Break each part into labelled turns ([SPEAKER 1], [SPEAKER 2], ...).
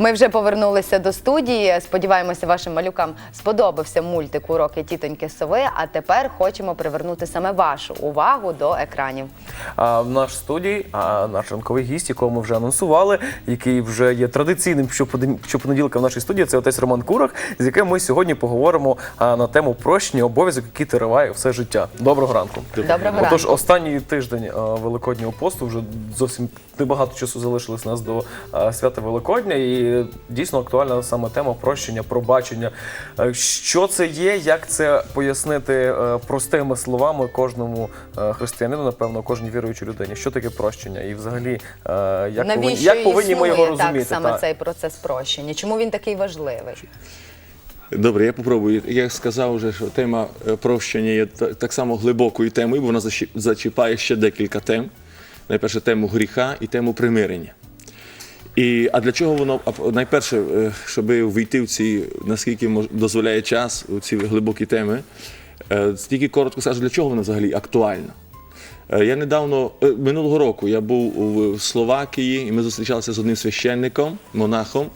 [SPEAKER 1] Ми вже повернулися до студії. Сподіваємося, вашим малюкам сподобався мультик уроки тітоньки сови. А тепер хочемо привернути саме вашу увагу до екранів.
[SPEAKER 2] А в наш студії а, наш ранковий гість, якого ми вже анонсували, який вже є традиційним щоподен- щопонеділка в нашій студії, це отець Роман Курах, з яким ми сьогодні поговоримо на тему прощення обов'язок, який триває все життя. Доброго ранку.
[SPEAKER 1] Доброго
[SPEAKER 2] Отож,
[SPEAKER 1] ранку.
[SPEAKER 2] останній тиждень Великоднього посту вже зовсім небагато часу залишилось нас до свята Великодня, і дійсно актуальна саме тема прощення, пробачення. Е, Що це є, як це пояснити е, простими словами кожному е, християнину, напевно, кожній віруючій людині? Що таке прощення? І взагалі, як повинні, як повинні ми його розуміти?
[SPEAKER 1] так саме
[SPEAKER 2] Та.
[SPEAKER 1] цей процес прощення? Чому він такий важливий?
[SPEAKER 3] Добре, я попробую. Я сказав вже, що тема прощення є так само глибокою темою, бо вона зачіпає ще декілька тем. Найперше тему гріха і тему примирення. І, а для чого воно? Найперше, е, щоб війти в ці, наскільки мож- дозволяє час, у ці глибокі теми, е, тільки коротко скажу, для чого воно взагалі актуально. Е, Я недавно, е, минулого року, я був в Словакії, і ми зустрічалися з одним священником, монахом,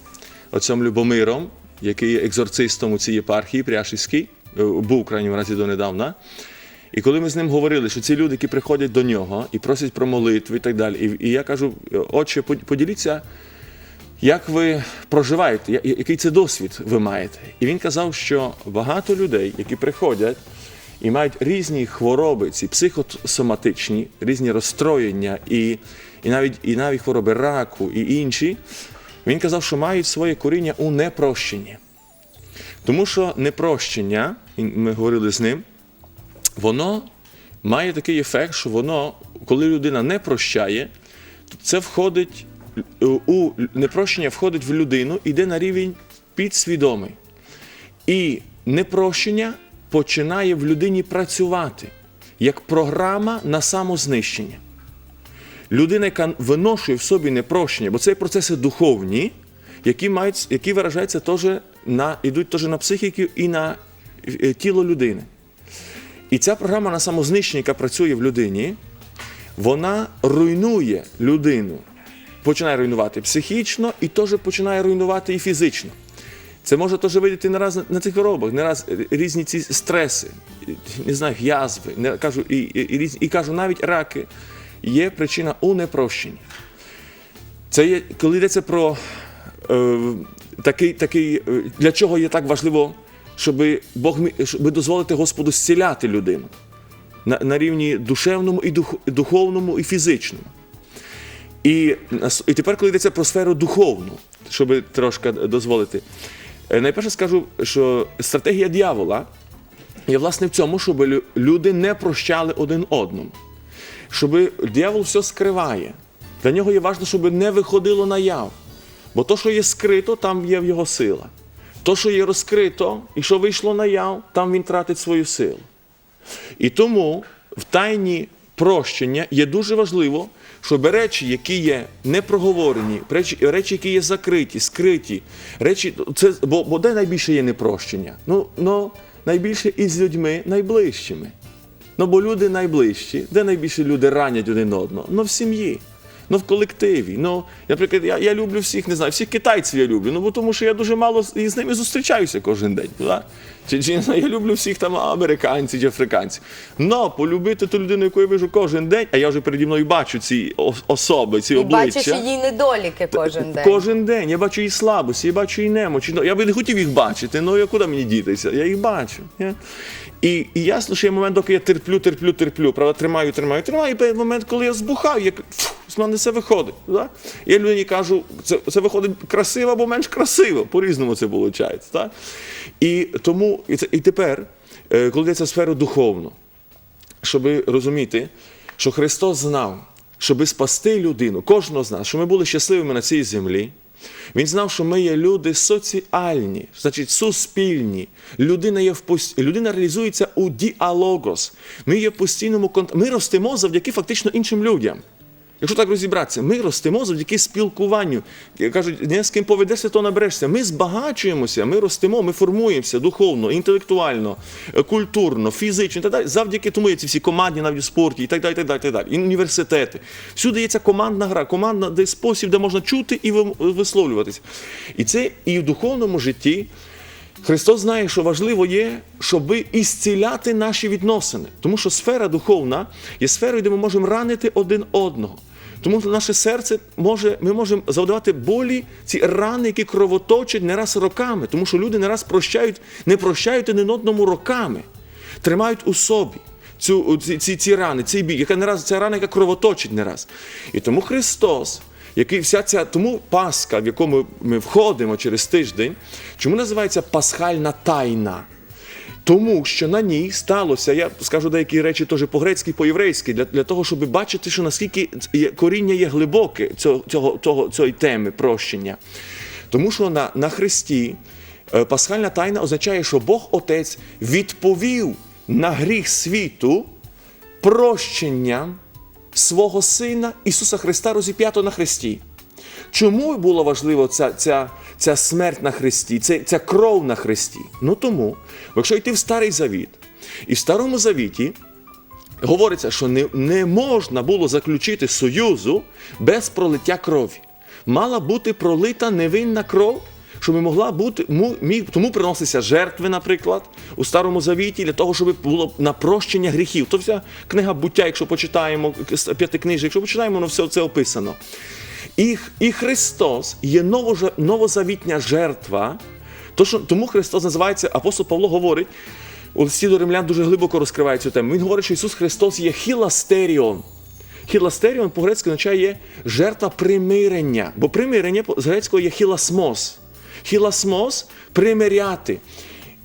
[SPEAKER 3] отцем Любомиром, який є екзорцистом у цій єпархії Пряшівській, е, був у крайньому разі донедавна. І коли ми з ним говорили, що ці люди, які приходять до нього і просять про молитву і так далі, і я кажу, отче, поділіться, як ви проживаєте, який це досвід ви маєте? І він казав, що багато людей, які приходять і мають різні хвороби, ці психосоматичні, різні розстроєння, і, і, навіть, і навіть хвороби раку і інші, він казав, що мають своє коріння у непрощенні. Тому що непрощення, ми говорили з ним, воно має такий ефект, що воно, коли людина не прощає, то це входить у непрощення входить в людину, іде на рівень підсвідомий. І непрощення починає в людині працювати як програма на самознищення. Людина, яка виношує в собі непрощення, бо це процеси духовні, які мають, які виражаються теж на, ідуть теж на психіку і на е, тіло людини. І ця програма на самознищення, яка працює в людині, вона руйнує людину. Починає руйнувати психічно і теж починає руйнувати і фізично. Це може теж видіти не раз на цих хворобах, не раз різні ці стреси, не знаю, язви, не кажу, і, і, і, і кажу, навіть раки є причина у непрощенні. Це є, коли йдеться про е, такий, такий, е, для чого є так важливо, щоб Бог щоб дозволити Господу зціляти людину на, на рівні душевному і дух, духовному і фізичному. І, і тепер, коли йдеться про сферу духовну, щоб трошки дозволити, е, найперше скажу, що стратегія дьявола є власне в цьому, щоб люди не прощали один одному. Щоб дьявол все скриває. Для нього є важливо, щоб не виходило наяв. Бо то, що є скрито, там є в його сила. То, що є розкрито, і що вийшло наяв, там він тратить свою силу. І тому в тайні прощення є дуже важливо, щоб речі, які є непроговорені, речі, речі, які є закриті, скриті, речі, це, бо, бо де найбільше є непрощення? Ну, ну, найбільше із людьми найближчими. Ну, бо люди найближчі, де найбільше люди ранять один одного? Ну, в сім'ї. Ну, в колективі. Ну, наприклад, я, я люблю всіх, не знаю, всіх китайців я люблю. Ну, бо тому що я дуже мало з- із ними зустрічаюся кожен день. Да? Чи, чи я люблю всіх там американців чи африканців. Но полюбити ту людину, яку я вижу кожен день, а я вже переді мною бачу ці особи, ці
[SPEAKER 1] І
[SPEAKER 3] обличчя.
[SPEAKER 1] бачиш її недоліки кожен день.
[SPEAKER 3] Кожен день я бачу її слабості, я бачу її немочі. Ну, Я би не хотів їх бачити, ну я куди мені дітися? Я їх бачу. І, і ясно, що є момент, доки я терплю, терплю, терплю, правда, тримаю, тримаю, тримаю, і момент, коли я збухаю, як з мене все виходить. Да? Я людині кажу, це, це виходить красиво або менш красиво, по-різному це виходить. Так? І тому, і, це, і тепер, е, коли йдеться сферу духовну, щоб розуміти, що Христос знав, щоб спасти людину, кожного з нас, щоб ми були щасливими на цій землі. Він знав, що ми є люди соціальні, значить суспільні. Людина є в пост... людина реалізується у діалогос. Ми є в постійному контакті. Ми ростемо завдяки фактично іншим людям. Якщо так розібратися, ми ростемо завдяки спілкуванню. Кажуть, не з ким поведешся, то наберешся. Ми збагачуємося, ми ростемо, ми формуємося духовно, інтелектуально, культурно, фізично і так далі. Завдяки тому є ці всі командні навіть в спорті і так далі. І так далі, і так далі. І університети. Всюди є ця командна гра, командна де спосіб, де можна чути і висловлюватися. І це і в духовному житті. Христос знає, що важливо є, щоб ісціляти наші відносини. Тому що сфера духовна є сферою, де ми можемо ранити один одного. Тому наше серце може, ми можемо завдавати болі, ці рани, які кровоточать не раз роками. Тому що люди не раз прощають, не прощають один одному роками, тримають у собі цю, ці, ці, ці рани, цей біль, яка не раз, ця рана, яка кровоточить не раз. І тому Христос, який вся ця, тому Пасха, в яку ми, ми входимо через тиждень, чому називається пасхальна тайна? Тому що на ній сталося, я скажу деякі речі теж по-грецьки, по-єврейськи, для, для того, щоб бачити, що наскільки коріння є глибоке цього, цього, цього, цієї теми прощення. Тому що на, на Христі е, пасхальна тайна означає, що Бог Отець відповів на гріх світу прощенням свого Сина Ісуса Христа розіп'ято на Христі. Чому було важливо ця, ця, ця смерть на Христі, ця, ця кров на Христі? Ну тому, якщо йти в Старий Завіт, і в Старому Завіті говориться, що не, не можна було заключити союзу без пролиття крові. Мала бути пролита невинна кров, щоб могла бути, міг, тому приносилися жертви, наприклад, у Старому Завіті, для того, щоб було на прощення гріхів. То вся книга буття, якщо почитаємо, п'ятикнижжя, якщо почитаємо, воно все це описано. І, і Христос є новозавітня жертва. Тому Христос називається, апостол Павло говорить, у листі до римлян дуже глибоко розкриває цю тему. Він говорить, що Ісус Христос є хіластеріон. Хіластеріон по-грецьки означає жертва примирення, бо примирення з грецького є хіласмос. Хіласмос примиряти.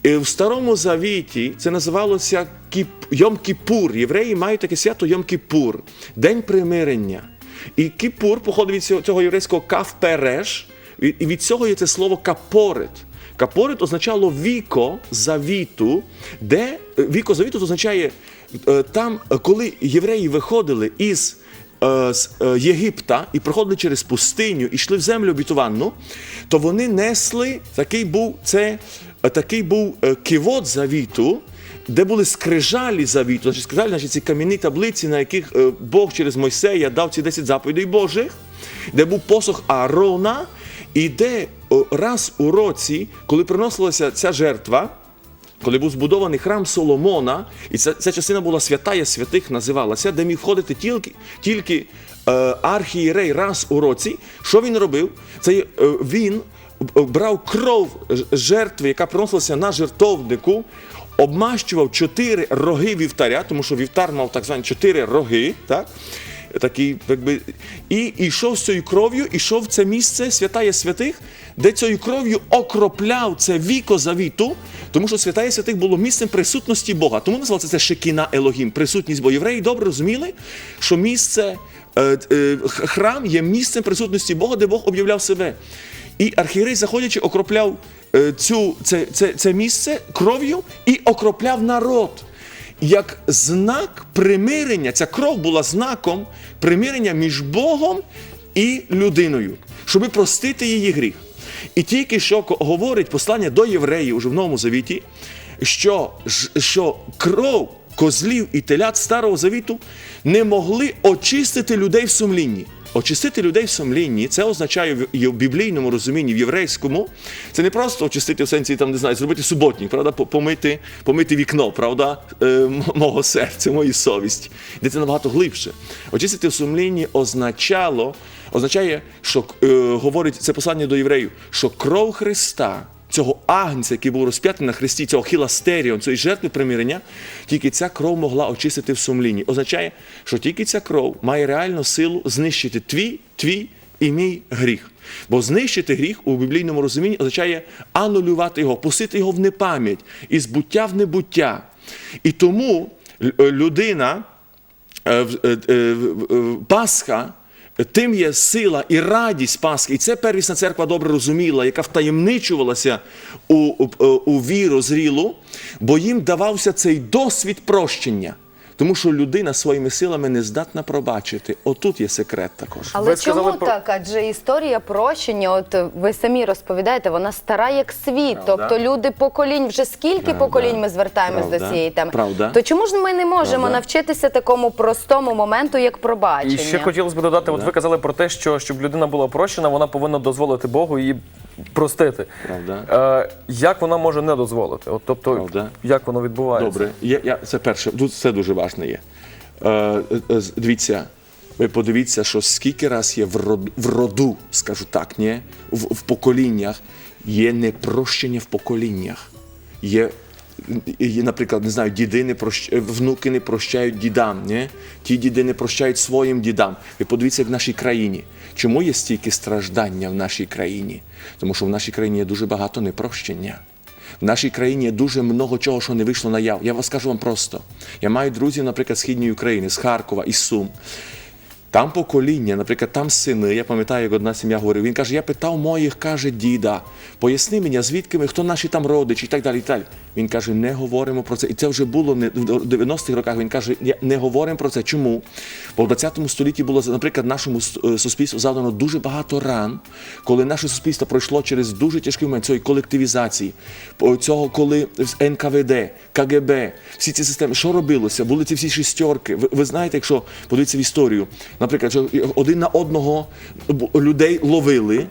[SPEAKER 3] Е, В Старому Завіті це називалося Кіп... Йом-Кіпур. Євреї мають таке свято Йом-Кіпур, День примирення. І Кіпур походить від цього, цього єврейського кавпереш, і від цього є це слово капорит. Капорит означало віко завіту, де е, віко завіту означає е, там, е, коли євреї виходили із з Єгипта і проходили через пустиню і йшли в землю обітованну, то вони несли такий був це такий був е, кивот завіту. Де були скрижалі завіту, значить скрижалі, значить ці кам'яні таблиці, на яких е, Бог через Мойсея дав ці 10 заповідей Божих, де був посох Аарона, і де раз у році, коли приносилася ця жертва, коли був збудований храм Соломона, і ця, ця частина була святая святих називалася, де міг входити тільки, тільки е, архієрей раз у році. Що він робив? Це е, він е, брав кров жертви, яка приносилася на жертовнику, обмащував чотири роги вівтаря, тому що вівтар мав так звані чотири роги, так? Такий, якби, і йшов з цією кров'ю, ішов в це місце святая святих, де цією кров'ю окропляв це віко завіту, тому що святая святих було місцем присутності Бога. Тому називалося це Шекіна Елогім, присутність Бога. Євреї добре розуміли, що місце, е, е, храм є місцем присутності Бога, де Бог об'являв себе. І архієрей, заходячи, окропляв е, цю, це, це, це місце кров'ю і окропляв народ як знак примирення. Ця кров була знаком примирення між Богом і людиною, щоб простити її гріх. І тільки що говорить послання до євреїв уже в Новому Завіті, що, що кров козлів і телят Старого Завіту не могли очистити людей в сумлінні. Очистити людей в сумлінні, це означає в біблійному розумінні, в єврейському, це не просто очистити в сенсі там, не знаю, зробити суботник, правда, помити, помити вікно, правда, е, мого серця, моєї совісті. Де це набагато глибше. Очистити в сумлінні означало, означає, що е, говорить це послання до євреїв, що кров Христа цього агнця, який був розп'ятий на хресті, цього хіластеріон, цієї жертви примирення, тільки ця кров могла очистити в сумлінні. Означає, що тільки ця кров має реальну силу знищити твій, твій і мій гріх. Бо знищити гріх у біблійному розумінні означає анулювати його, пустити його в непам'ять, із буття в небуття. І тому е, людина, е, е, Пасха. Тим є сила і радість Пасхи. І це первісна церква добре розуміла, яка втаємничувалася у, у, у віру зрілу, бо їм давався цей досвід прощення. Тому що людина своїми силами не здатна пробачити. Отут є секрет також.
[SPEAKER 1] Але
[SPEAKER 2] Ви
[SPEAKER 1] чому
[SPEAKER 2] про-
[SPEAKER 1] так? Адже історія прощення, от ви самі розповідаєте, вона стара як світ.
[SPEAKER 3] Правда.
[SPEAKER 1] Тобто люди поколінь, вже скільки
[SPEAKER 3] Правда.
[SPEAKER 1] поколінь ми звертаємось до цієї теми.
[SPEAKER 3] Правда.
[SPEAKER 1] То чому ж ми не можемо
[SPEAKER 3] Правда.
[SPEAKER 1] навчитися такому простому моменту, як пробачення?
[SPEAKER 2] І ще хотілося б додати, от ви казали про те, що щоб людина була прощена, вона повинна дозволити Богу її простити.
[SPEAKER 3] Правда.
[SPEAKER 2] Е, як вона може не дозволити? От, тобто,
[SPEAKER 3] Правда.
[SPEAKER 2] як воно відбувається?
[SPEAKER 3] Добре, я, я, це перше, тут це дуже важне є. Е, е, е, дивіться, ви подивіться, що скільки раз є в роду, в роду скажу так, ні? В, в поколіннях є непрощення в поколіннях. Є, наприклад, не знаю, діди не прощ... внуки не прощають дідам, ні? ті діди не прощають своїм дідам. Ви подивіться, як в нашій країні. Чому є стільки страждання в нашій країні? Тому що в нашій країні є дуже багато непрощення. В нашій країні є дуже много чого, що не вийшло наяв. Я вас скажу вам просто. Я маю друзів, наприклад, з східної України, з Харкова, із Сум. Там покоління, наприклад, там сини. Я пам'ятаю, як одна сім'я говорила. Він каже: я питав моїх, каже, діда, поясни мені, звідки ми, хто наші там родичі і так далі. І так далі. Він каже, не говоримо про це. І це вже було в 90-х роках. Він каже, не говоримо про це. Чому? Бо в 20 столітті було, наприклад, нашому е, суспільству завдано дуже багато ран, коли наше суспільство пройшло через дуже тяжкий момент цієї колективізації, цього, коли НКВД, КГБ, всі ці системи, що робилося? Були ці всі шістерки. Ви, ви знаєте, якщо подивитися в історію, наприклад, один на одного людей ловили.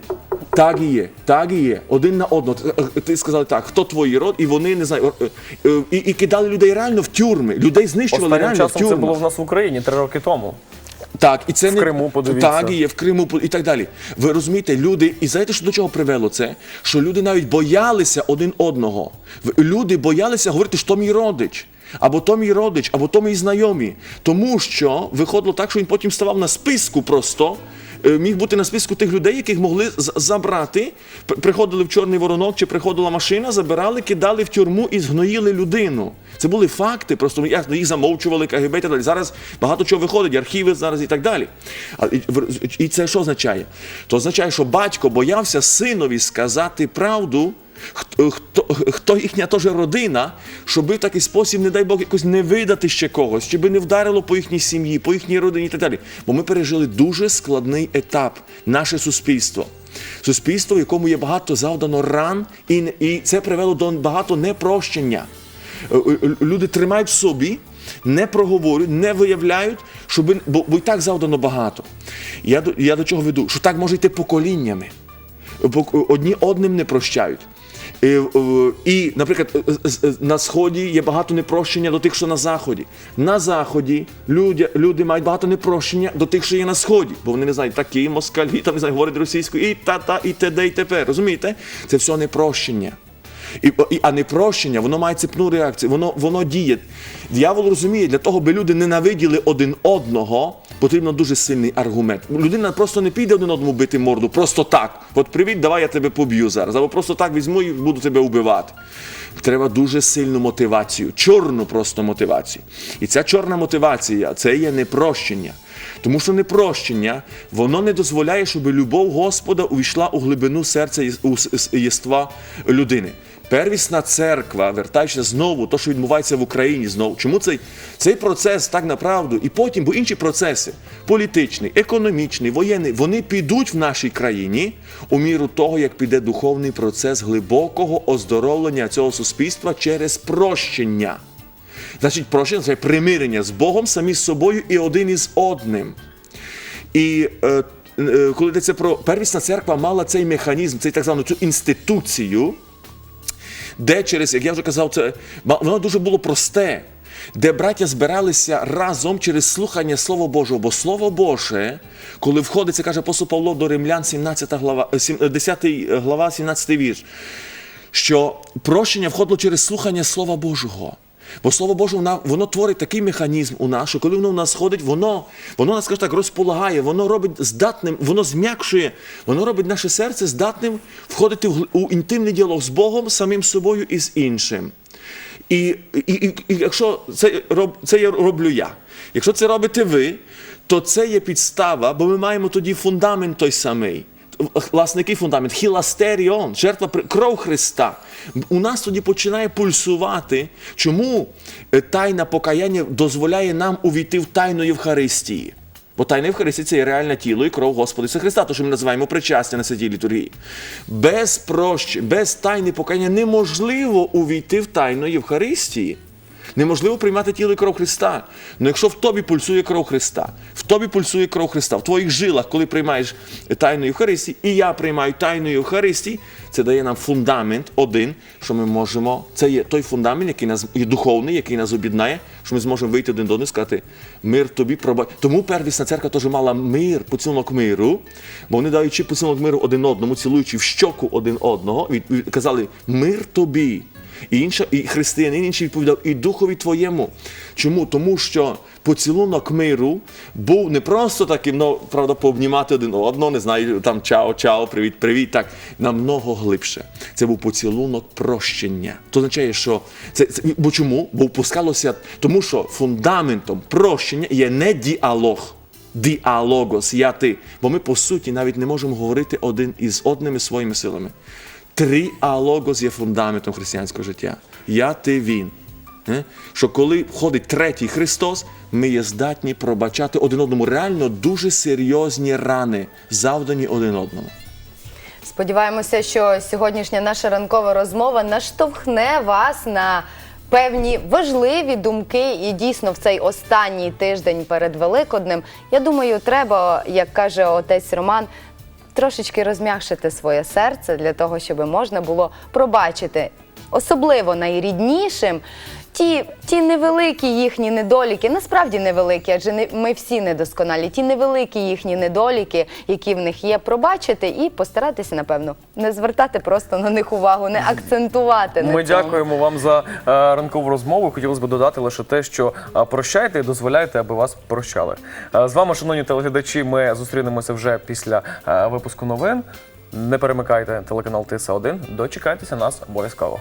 [SPEAKER 3] Так і є, так і є. Один на одного. Ти- Ти сказали так, хто твої род, і вони не знаю, е, е, і, і кидали людей реально в тюрми. Людей знищували
[SPEAKER 2] Останнім
[SPEAKER 3] реально в тюрми.
[SPEAKER 2] це було в нас в Україні три роки тому.
[SPEAKER 3] Так, і це
[SPEAKER 2] В
[SPEAKER 3] не
[SPEAKER 2] Криму, подивіться.
[SPEAKER 3] Так, і є в Криму і так далі. Ви розумієте, люди, і знаєте, що до чого привело це? Що люди навіть боялися один одного. Люди боялися говорити, що то мій родич. Або то мій родич, або то мій знайомі. Тому що виходило так, що він потім ставав на списку просто. Е, Міг бути на списку тих людей, яких могли забрати. Приходили в чорний воронок, чи приходила машина, забирали, кидали в тюрму і згноїли людину. Це були факти, просто як їх замовчували КГБ і так далі. Зараз багато чого виходить, архіви зараз і так далі. І це що означає? То означає, що батько боявся синові сказати правду. Хто, хто, їхня теж родина, щоби в такий спосіб, не дай Бог, якось не видати ще когось, щоб не вдарило по їхній сім'ї, по їхній родині і так далі. Бо ми пережили дуже складний етап, наше суспільство. Суспільство, в якому є багато завдано ран, і, і це привело до багато непрощення. Е, е, Люди тримають в собі, не проговорюють, не виявляють, щоб, бо, бо і так завдано багато. Я, я до чого веду? Що так може йти поколіннями. Одні одним не прощають. І, е, і, наприклад, е, на сході є багато непрощення до тих, що на заході. На заході люди, люди мають багато непрощення до тих, що є на сході, бо вони не знають такі москалі, там не знають, говорять російською, і та-та, і де і тепер. Розумієте? Це все непрощення. І, і, а непрощення, воно має цепну реакцію, воно, воно діє. Дьявол розуміє, для того, аби люди ненавиділи один одного, потрібно дуже сильний аргумент. Людина просто не піде один одному бити морду, просто так. От привіт, давай я тебе поб'ю зараз. Або просто так візьму і буду тебе вбивати. Треба дуже сильну мотивацію, чорну просто мотивацію. І ця чорна мотивація це є непрощення. Тому що непрощення, воно не дозволяє, щоб любов Господа увійшла у глибину серця єства людини. Первісна церква, вертаючись знову, то, що відбувається в Україні знову. Чому цей, цей процес так направду? І потім, бо інші процеси політичний, економічний, воєнний, вони підуть в нашій країні у міру того, як піде духовний процес глибокого оздоровлення цього суспільства через прощення. Значить, прощення це примирення з Богом, самі з собою і один із одним. І е, е, коли йдеться про первісна церква мала цей механізм, цей так звану цю інституцію, де через, як я вже казав, це воно дуже було просте, де браття збиралися разом через слухання Слова Божого. Бо Слово Боже, коли входиться, каже апостол Павло до Римлян, 17 глава, е, сім- е, 10 глава, 17 вірш, що прощення входило через слухання Слова Божого. Бо Слово Боже, воно, воно творить такий механізм у нас, що коли воно в нас ходить, воно, воно нас скажімо так, розполагає, воно робить здатним, воно зм'якшує, воно робить наше серце здатним входити в, у інтимний діалог з Богом, самим собою і з іншим. І, і, і, і якщо це, роб, це я роблю я, якщо це робите ви, то це є підстава, бо ми маємо тоді фундамент той самий. Власне, який фундамент? Хіластеріон, жертва кров Христа. У нас тоді починає пульсувати. Чому е, тайна покаяння дозволяє нам увійти в тайну Євхаристії? Бо тайна Євхаристії це є реальне тіло і кров Господа Ісуса Христа, то що ми називаємо причастя на святій літургії. Без прощ, без тайни покаяння неможливо увійти в тайну Євхаристії. Неможливо приймати тіло і кров Христа. Ну якщо в тобі пульсує кров Христа, в тобі пульсує кров Христа, в твоїх жилах, коли приймаєш тайну Євхаристії, і я приймаю тайну Євхаристії, це дає нам фундамент один, що ми можемо. Це є той фундамент, який нас і духовний, який нас об'єднає, що ми зможемо вийти один до одного і сказати, мир тобі проба. Тому первісна церква теж мала мир, поцілунок миру, бо вони даючи поцілунок миру один одному, цілуючи в щоку один одного, казали мир тобі. І інша, і християнин інший відповідав, і духові твоєму. Чому? Тому що поцілунок миру був не просто таким, ну, правда, пообнімати один одного, не знаю, там чао, чао, привіт, привіт. Так, намного глибше. Це був поцілунок прощення. То означає, що це, це бо чому? Бо впускалося, тому що фундаментом прощення є не діалог. Діалогос, я ти. Бо ми, по суті, навіть не можемо говорити один із одними своїми силами. Тріалогос є фундаментом християнського життя. Я ти він. Е? Що коли входить третій Христос, ми є здатні пробачати один одному реально дуже серйозні рани, завдані один одному.
[SPEAKER 1] Сподіваємося, що сьогоднішня наша ранкова розмова наштовхне вас на певні важливі думки. І дійсно в цей останній тиждень перед Великоднем, я думаю, треба, як каже отець Роман, трошечки розм'якшити своє серце для того, щоб можна було пробачити, особливо найріднішим. Ті, ті невеликі їхні недоліки, насправді невеликі, адже не, ми всі недосконалі. Ті невеликі їхні недоліки, які в них є, пробачити і постаратися, напевно, не звертати просто на них увагу, не акцентувати на
[SPEAKER 2] Ми
[SPEAKER 1] цьому.
[SPEAKER 2] дякуємо вам за е, ранкову розмову. Хотілося б додати лише те, що е, прощайте і дозволяйте, аби вас прощали. Е, з вами, шановні телеглядачі, ми зустрінемося вже після е, випуску новин. Не перемикайте телеканал Тиса 1 Дочекайтеся нас обов'язково.